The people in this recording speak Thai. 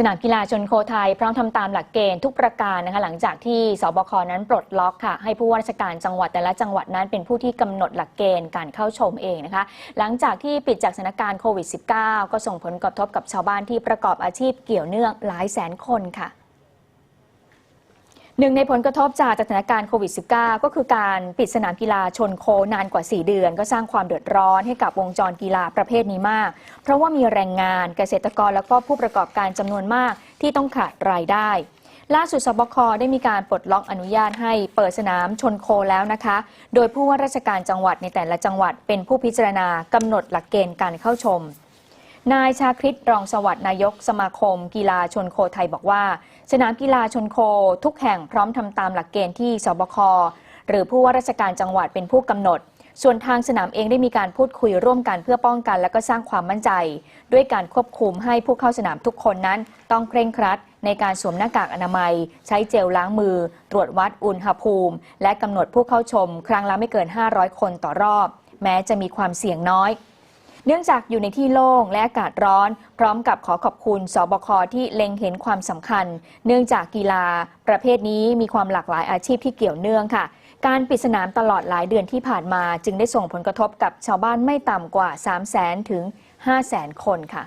สนามกีฬาชนโคไทยพร้อมทำตามหลักเกณฑ์ทุกประการนะคะหลังจากที่สบคนั้นปลดล็อกค่ะ ให้ผู้ว่าราชการจังหวัดแต่ละจังหวัดนั้นเป็นผู้ที่กำหนดหลักเกณฑ์การเข้าชมเองนะคะ หลังจากที่ปิดจากสถานการณ์โควิด -19 ก็ส่งผลกระทบกับชาวบ้านที่ประกอบอาชีพเกี่ยวเนื่องหลายแสนคนค่ะ หนึ่งในผลกระทบจากสถานการณ์โควิด -19 ก็คือการปิดสนามกีฬาชนโคนานกว่า 4 เดือน ก็สร้างความเดือดร้อนให้กับวงจรกีฬาประเภทนี้มาก เพราะว่ามีแรงงานเกษตรกรแล้วก็ผู้ประกอบการจำนวนมากที่ต้องขาดรายได้ ล่าสุดสบคได้มีการปลดล็อกอนุญาตให้เปิดสนามชนโคแล้วนะคะ โดยผู้ว่าราชการจังหวัดในแต่ละจังหวัดเป็นผู้พิจารณากำหนดหลักเกณฑ์การเข้าชม นายชาคริตรองสวัสดิ์นายกสมาคม กีฬาชนโคไทยบอกว่า สนามกีฬาชนโคทุกแห่งพร้อมทำตามหลักเกณฑ์ที่สบคหรือผู้ว่าราชการจังหวัดเป็นผู้กำหนด ส่วนทางสนามเองได้มีการพูดคุยร่วมกันเพื่อป้องกัน และก็สร้างความมั่นใจ ด้วยการควบคุมให้ผู้เข้าสนามทุกคนนั้น ต้องเคร่งครัด ในการสวมหน้ากากอนามัย ใช้เจลล้างมือ ตรวจวัดอุณหภูมิ และกำหนดผู้เข้าชม ครั้งละไม่เกิน 500 คนต่อรอบ แม้จะมีความเสี่ยงน้อย เนื่องจากอยู่ในที่โล่งและอากาศร้อน พร้อมกับขอขอบคุณสบคที่เล็งเห็นความสำคัญ เนื่องจากกีฬา ประเภทนี้มีความหลากหลายอาชีพที่เกี่ยวเนื่องค่ะ การปิดสนามตลอดหลายเดือนที่ผ่านมา จึงได้ส่งผลกระทบกับชาวบ้านไม่ต่ำกว่า 3 0 0 0 0 0ถึง 5 0 0 0 0 0 คนค่ะ